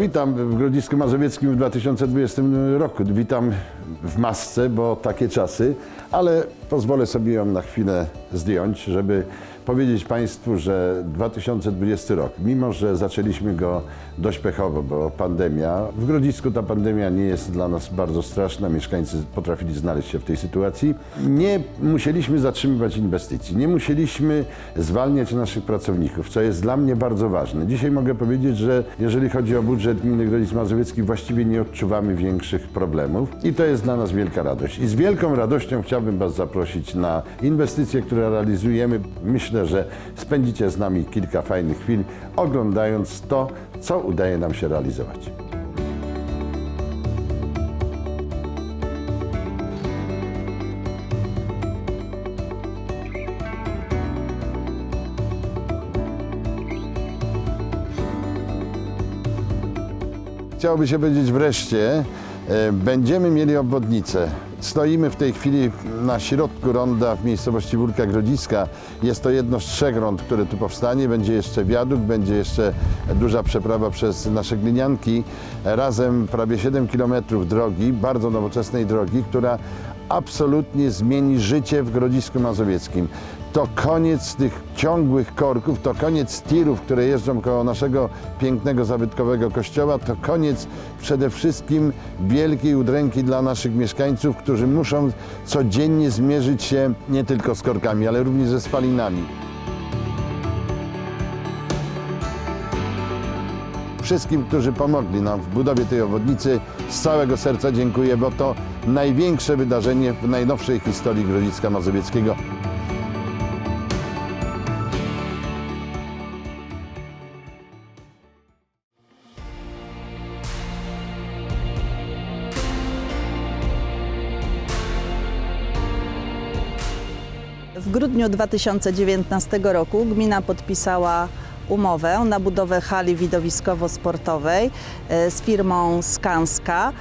Witam w Grodzisku Mazowieckim w 2020 roku. Witam w masce, bo takie czasy, ale pozwolę sobie ją na chwilę zdjąć, żeby powiedzieć Państwu, że 2020 rok, mimo że zaczęliśmy go dość pechowo, bo pandemia, w Grodzisku ta pandemia nie jest dla nas bardzo straszna, mieszkańcy potrafili znaleźć się w tej sytuacji. Nie musieliśmy zatrzymywać inwestycji, nie musieliśmy zwalniać naszych pracowników, co jest dla mnie bardzo ważne. Dzisiaj mogę powiedzieć, że jeżeli chodzi o budżet gminy Grodzisk Mazowiecki, właściwie nie odczuwamy większych problemów i to jest dla nas wielka radość. I z wielką radością chciałbym Was zaprosić na inwestycje, które realizujemy. Myślę, że spędzicie z nami kilka fajnych chwil, oglądając to, co udaje nam się realizować. Chciałoby się powiedzieć wreszcie, będziemy mieli obwodnicę. Stoimy w tej chwili na środku ronda w miejscowości Wólka Grodziska. Jest to jedno z trzech rond, które tu powstanie. Będzie jeszcze wiadukt, będzie jeszcze duża przeprawa przez nasze glinianki. Razem prawie 7 km drogi, bardzo nowoczesnej drogi, która absolutnie zmieni życie w Grodzisku Mazowieckim. To koniec tych ciągłych korków, to koniec tirów, które jeżdżą koło naszego pięknego, zabytkowego kościoła, to koniec przede wszystkim wielkiej udręki dla naszych mieszkańców, którzy muszą codziennie zmierzyć się nie tylko z korkami, ale również ze spalinami. Wszystkim, którzy pomogli nam w budowie tej obwodnicy, z całego serca dziękuję, bo to największe wydarzenie w najnowszej historii Grodziska Mazowieckiego. W grudniu 2019 roku gmina podpisała umowę na budowę hali widowiskowo-sportowej e, z firmą Skanska.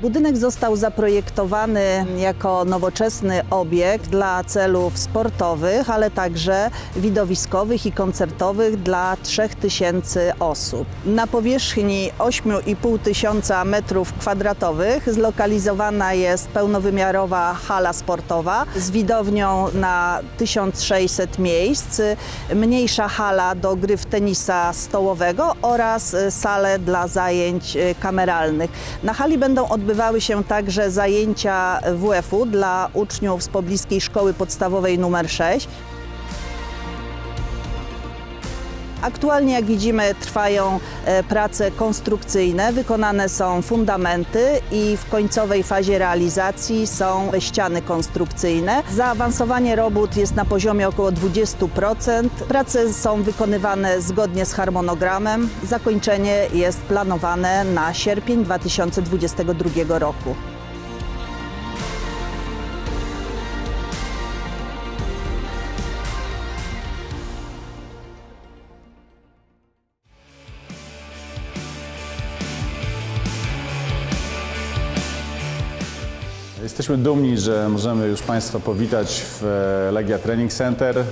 Budynek został zaprojektowany jako nowoczesny obiekt dla celów sportowych, ale także widowiskowych i koncertowych dla 3000 osób. Na powierzchni 8,5 tysiąca metrów kwadratowych zlokalizowana jest pełnowymiarowa hala sportowa z widownią na 1600 miejsc, mniejsza hala do gry w tenisa stołowego oraz salę dla zajęć kameralnych. Na hali będą odbywały się także zajęcia WF-u dla uczniów z pobliskiej szkoły podstawowej numer 6. Aktualnie, jak widzimy, trwają e, prace konstrukcyjne, wykonane są fundamenty i w końcowej fazie realizacji są ściany konstrukcyjne. Zaawansowanie robót jest na poziomie około 20%. Prace są wykonywane zgodnie z harmonogramem. Zakończenie jest planowane na sierpień 2022 roku. Jesteśmy dumni, że możemy już Państwa powitać w e, Legia Training Center.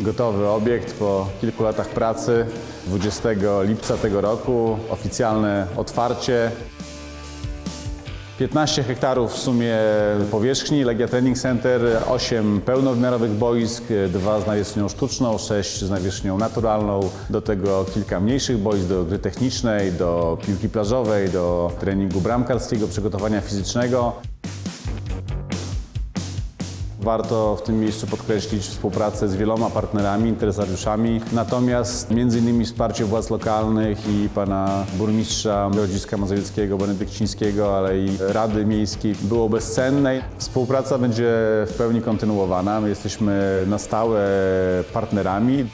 Gotowy obiekt po kilku latach pracy. 20 lipca tego roku oficjalne otwarcie. 15 hektarów w sumie powierzchni, Legia Training Center, 8 pełnowymiarowych boisk, 2 z nawierzchnią sztuczną, 6 z nawierzchnią naturalną, do tego kilka mniejszych boisk do gry technicznej, do piłki plażowej, do treningu bramkarskiego, przygotowania fizycznego. Warto w tym miejscu podkreślić współpracę z wieloma partnerami, interesariuszami. Natomiast innymi wsparcie władz lokalnych i pana burmistrza Grodziska Mazowieckiego, Benedykcińskiego, ale i Rady Miejskiej było bezcenne. Współpraca będzie w pełni kontynuowana. My jesteśmy na stałe partnerami.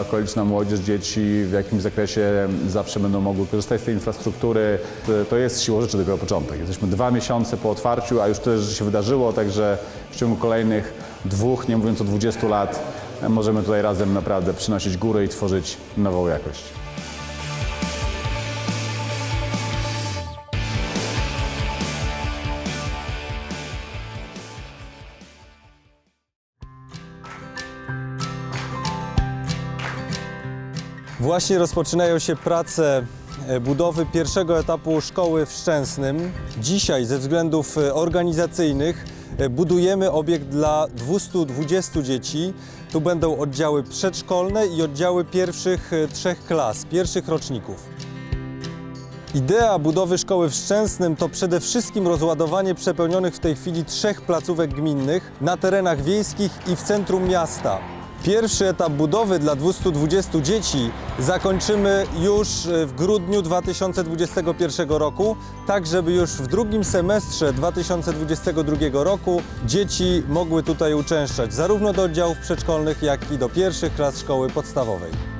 Okoliczna młodzież, dzieci w jakimś zakresie zawsze będą mogły korzystać z tej infrastruktury. To jest siłą rzeczy dopiero początek. Jesteśmy dwa miesiące po otwarciu, a już tyle rzeczy się wydarzyło, także w ciągu kolejnych dwóch, nie mówiąc o 20 lat, możemy tutaj razem naprawdę przynosić górę i tworzyć nową jakość. Właśnie rozpoczynają się prace e, budowy pierwszego etapu szkoły w Szczęsnym. Dzisiaj ze względów e, organizacyjnych e, budujemy obiekt dla 220 dzieci. Tu będą oddziały przedszkolne i oddziały pierwszych trzech klas, pierwszych roczników. Idea budowy szkoły w Szczęsnym to przede wszystkim rozładowanie przepełnionych w tej chwili trzech placówek gminnych na terenach wiejskich i w centrum miasta. Pierwszy etap budowy dla 220 dzieci zakończymy już e, w grudniu 2021 roku, tak żeby już w drugim semestrze 2022 roku dzieci mogły tutaj uczęszczać zarówno do oddziałów przedszkolnych, jak i do pierwszych klas szkoły podstawowej.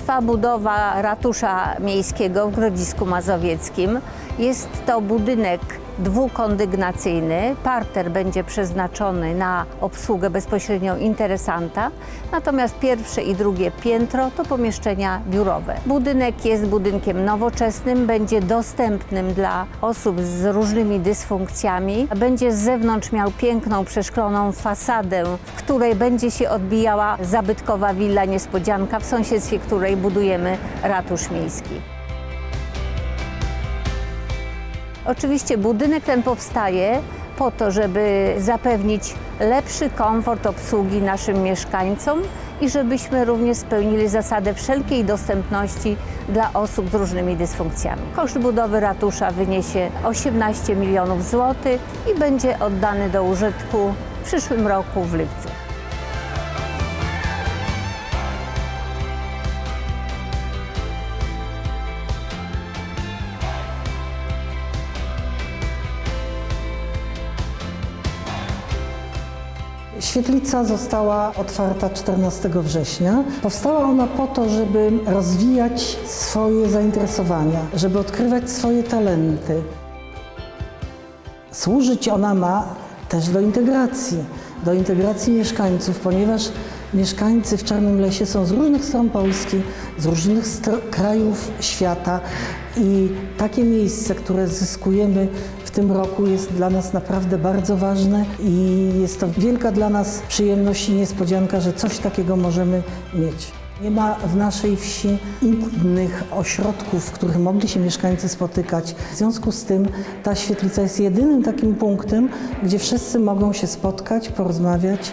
Trwa budowa ratusza miejskiego w Grodzisku Mazowieckim. Jest to budynek dwukondygnacyjny. Parter będzie przeznaczony na obsługę bezpośrednią interesanta, natomiast pierwsze i drugie piętro to pomieszczenia biurowe. Budynek jest budynkiem nowoczesnym, będzie dostępnym dla osób z różnymi dysfunkcjami. Będzie z zewnątrz miał piękną, przeszkloną fasadę, w której będzie się odbijała zabytkowa willa Niespodzianka, w sąsiedztwie której budujemy ratusz miejski. Oczywiście budynek ten powstaje po to, żeby zapewnić lepszy komfort obsługi naszym mieszkańcom i żebyśmy również spełnili zasadę wszelkiej dostępności dla osób z różnymi dysfunkcjami. Koszt budowy ratusza wyniesie 18 milionów złotych i będzie oddany do użytku w przyszłym roku w lipcu. Świetlica została otwarta 14 września. Powstała ona po to, żeby rozwijać swoje zainteresowania, żeby odkrywać swoje talenty. Służyć ona ma też do integracji, do integracji mieszkańców, ponieważ mieszkańcy w Czarnym Lesie są z różnych stron Polski, z różnych krajów świata i takie miejsce, które zyskujemy tym roku jest dla nas naprawdę bardzo ważne i jest to wielka dla nas przyjemność i niespodzianka, że coś takiego możemy mieć. Nie ma w naszej wsi innych ośrodków, w których mogli się mieszkańcy spotykać. W związku z tym ta świetlica jest jedynym takim punktem, gdzie wszyscy mogą się spotkać, porozmawiać.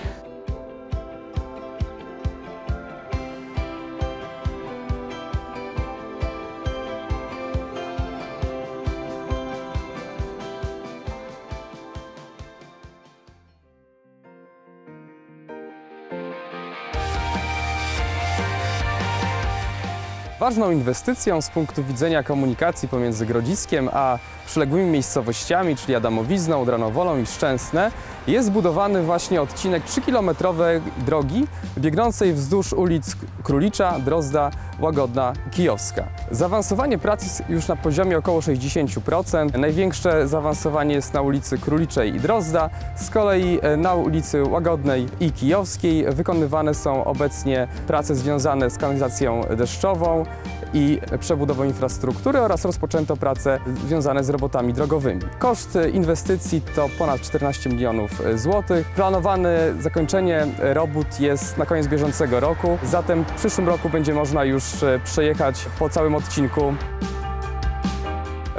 Ważną inwestycją z punktu widzenia komunikacji pomiędzy Grodziskiem a przyległymi miejscowościami, czyli Adamowizną, Dranowolą i Szczęsne, jest budowany właśnie odcinek 3-kilometrowej drogi biegnącej wzdłuż ulic Królicza, Drozda, Łagodna, Kijowska. Zaawansowanie prac jest już na poziomie około 60%. Największe zaawansowanie jest na ulicy Króliczej i Drozda. Z kolei e, na ulicy Łagodnej i Kijowskiej wykonywane są obecnie prace związane z kanalizacją deszczową i przebudową infrastruktury oraz rozpoczęto prace związane z robotami drogowymi. Koszt inwestycji to ponad 14 milionów złotych. Planowane zakończenie robót jest na koniec bieżącego roku, zatem w przyszłym roku będzie można już e, przejechać po całym odcinku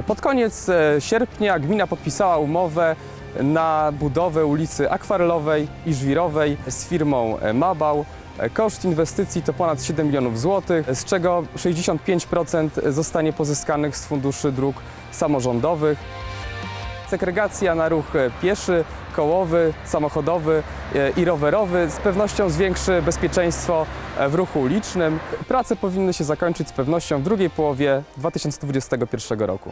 pod koniec e, sierpnia gmina podpisała umowę na budowę ulicy Akwarelowej i Żwirowej z firmą e, Mabał. E, Koszt inwestycji to ponad 7 milionów złotych, z czego 65% zostanie pozyskanych z funduszy dróg samorządowych. Segregacja na ruch pieszy, kołowy, samochodowy e, i rowerowy z pewnością zwiększy bezpieczeństwo e, w ruchu ulicznym. Prace powinny się zakończyć z pewnością w drugiej połowie 2021 roku.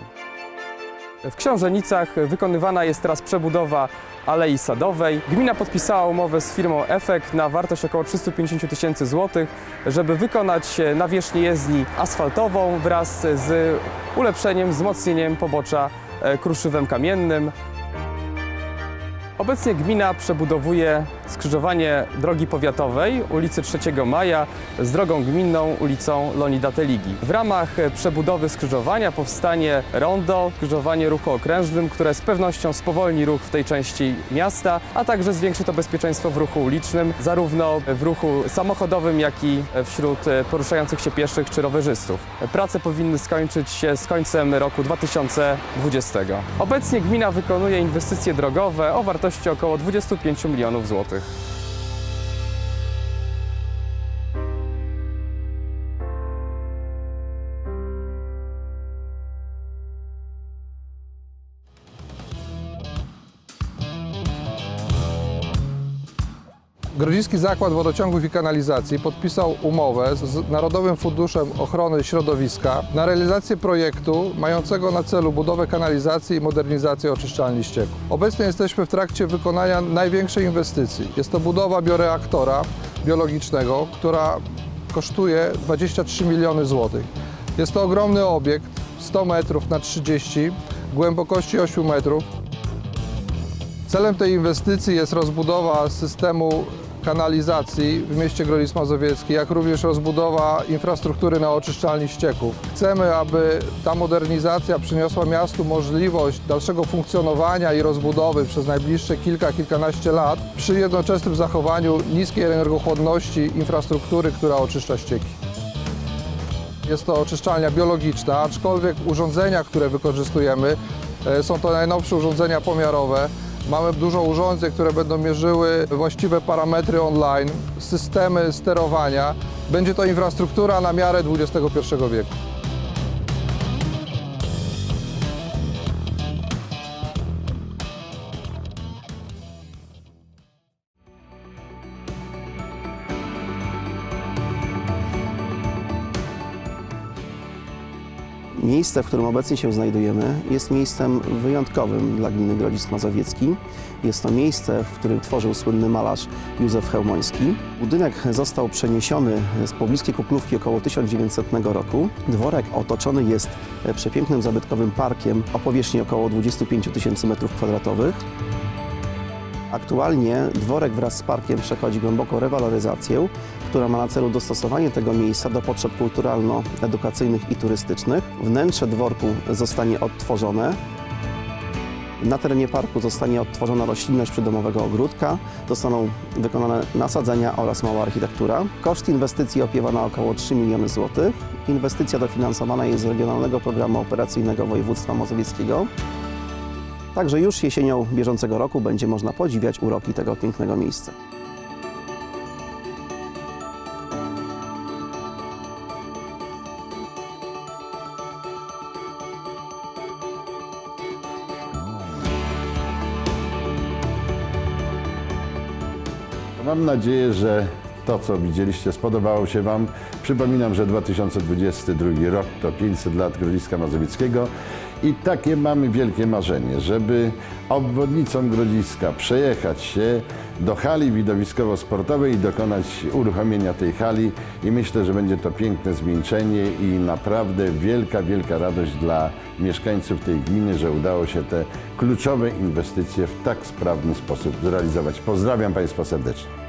W Książenicach wykonywana jest teraz przebudowa Alei Sadowej. Gmina podpisała umowę z firmą Efek na wartość około 350 tysięcy złotych, żeby wykonać e, nawierzchnię jezdni asfaltową wraz z ulepszeniem, wzmocnieniem pobocza e, kruszywem kamiennym. Obecnie gmina przebudowuje skrzyżowanie drogi powiatowej ulicy 3 Maja z drogą gminną ulicą Lonida Teligi. W ramach przebudowy skrzyżowania powstanie rondo, skrzyżowanie ruchu okrężnym, które z pewnością spowolni ruch w tej części miasta, a także zwiększy to bezpieczeństwo w ruchu ulicznym, zarówno w ruchu samochodowym, jak i wśród poruszających się pieszych czy rowerzystów. Prace powinny skończyć się z końcem roku 2020. Obecnie gmina wykonuje inwestycje drogowe o wartości około 25 milionów złotych. Jennifer. Grodziski Zakład Wodociągów i Kanalizacji podpisał umowę z Narodowym Funduszem Ochrony Środowiska na realizację projektu mającego na celu budowę kanalizacji i modernizację oczyszczalni ścieków. Obecnie jesteśmy w trakcie wykonania największej inwestycji. Jest to budowa bioreaktora biologicznego, która kosztuje 23 miliony złotych. Jest to ogromny obiekt, 100 metrów na 30, głębokości 8 metrów. Celem tej inwestycji jest rozbudowa systemu kanalizacji w mieście Grodzisk Mazowiecki, jak również rozbudowa infrastruktury na oczyszczalni ścieków. Chcemy, aby ta modernizacja przyniosła miastu możliwość dalszego funkcjonowania i rozbudowy przez najbliższe kilka, kilkanaście lat przy jednoczesnym zachowaniu niskiej energochłonności infrastruktury, która oczyszcza ścieki. Jest to oczyszczalnia biologiczna, aczkolwiek urządzenia, które wykorzystujemy, e, są to najnowsze urządzenia pomiarowe. Mamy dużo urządzeń, które będą mierzyły właściwe parametry online, systemy sterowania. Będzie to infrastruktura na miarę XXI wieku. Miejsce, w którym obecnie się znajdujemy, jest miejscem wyjątkowym dla gminy Grodzisk Mazowiecki. Jest to miejsce, w którym tworzył słynny malarz Józef Chełmoński. Budynek został przeniesiony z pobliskiej Kuklówki około 1900 roku. Dworek otoczony jest przepięknym, zabytkowym parkiem o powierzchni około 25 tysięcy metrów kwadratowych. Aktualnie dworek wraz z parkiem przechodzi głęboką rewaloryzację, która ma na celu dostosowanie tego miejsca do potrzeb kulturalno-edukacyjnych i turystycznych. Wnętrze dworku zostanie odtworzone. Na terenie parku zostanie odtworzona roślinność przydomowego ogródka, zostaną wykonane nasadzenia oraz mała architektura. Koszt inwestycji opiewa na około 3 miliony złotych. Inwestycja dofinansowana jest z Regionalnego Programu Operacyjnego Województwa Mazowieckiego. Także już jesienią bieżącego roku będzie można podziwiać uroki tego pięknego miejsca. Mam nadzieję, że to, co widzieliście, spodobało się Wam. Przypominam, że 2022 rok to 500 lat Grodziska Mazowieckiego i takie mamy wielkie marzenie, żeby obwodnicą Grodziska przejechać się do hali widowiskowo-sportowej i dokonać uruchomienia tej hali i myślę, że będzie to piękne zwieńczenie i naprawdę wielka, wielka radość dla mieszkańców tej gminy, że udało się te kluczowe inwestycje w tak sprawny sposób zrealizować. Pozdrawiam Państwa serdecznie.